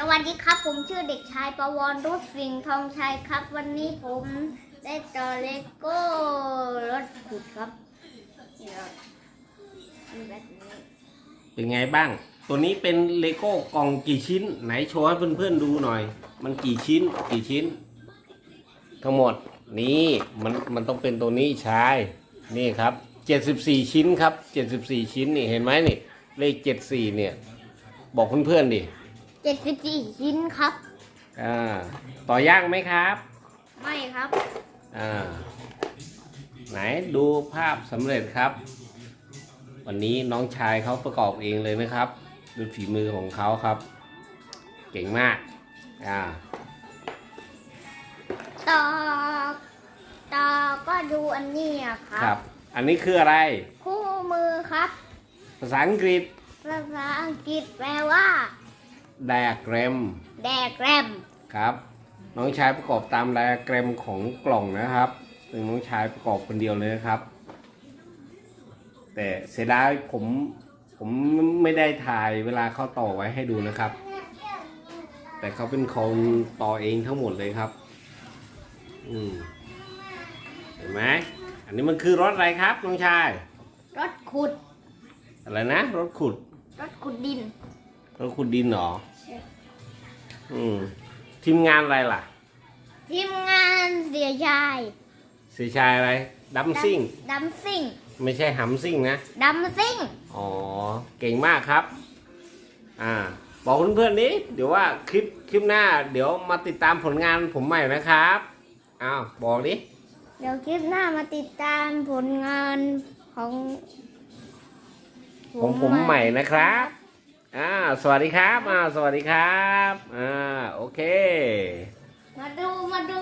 สวัสดีครับ ผมชื่อเด็กชายประวรรุษสิงห์ทองชัยครับ วันนี้ผมได้ต่อเลโก้รถขุดครับนี่รถมีแบบนี้เป็นไงบ้าง ตัวนี้เป็นเลโก้กล่องกี่ชิ้น ไหนโชว์ให้เพื่อนๆดูหน่อย มันกี่ชิ้น กี่ชิ้น ทั้งหมดนี่มันมันต้องเป็นตัวนี้ชายนี่ครับ74 ชิ้นครับ 74 ชิ้นนี่เห็นไหมนี่เลข 74 เนี่ย บอกเพื่อนๆดิ จ็ดสิบสี่ชิ้นครับ อ่า ต่อย่างไหมครับ ไม่ครับ อ่า ไหนดูภาพสำเร็จครับ วันนี้น้องชายเขาประกอบเองเลยนะครับ ดูฝีมือของเขาครับ เก่งมาก อ่า ต่อ ต่อก็ดูอันนี้อะครัครับ อันนี้คืออะไร คู่มือครับ ภาษาอังกฤษ ภาษาอังกฤษแปลว่า ไดอะแกรมแดกแรมครับ น้องชายประกอบตามไดอะแกรมของกล่องนะครับซึ่งน้องชายประกอบคนเดียวเลยนะครับ แต่เสียดายผมผมไม่ได้ถ่ายเวลาเขาต่อไว้ให้ดูนะครับ แต่เขาเป็นคนต่อเองทั้งหมดเลยครับ อืมเห็นไหมอันนี้มันคือรถอะไรครับน้องชาย รถขุดอะไรนะ รถขุด รถขุดดิน รถขุดดินเหรอ อืมทีมงานอะไรล่ะ ทีมงานเสียชายเสียชายอะไร ดัมซิ่ง ดัมซิ่ง ไม่ใช่หัมซิ่งนะ ดัมซิ่ง อ๋อ เก่งมากครับ อ่า บอกเพื่อนๆนี้ เดี๋ยวว่าคลิปคลิปหน้า เดี๋ยวมาติดตามผลงานผมใหม่นะครับ อ้าว บอกดิ เดี๋ยวคลิปหน้ามาติดตามผลงานของ ของผมใหม่นะครับ อ่าสวัสดีครับอ่าสวัสดีครับอ่าโอเค มาดูมาดู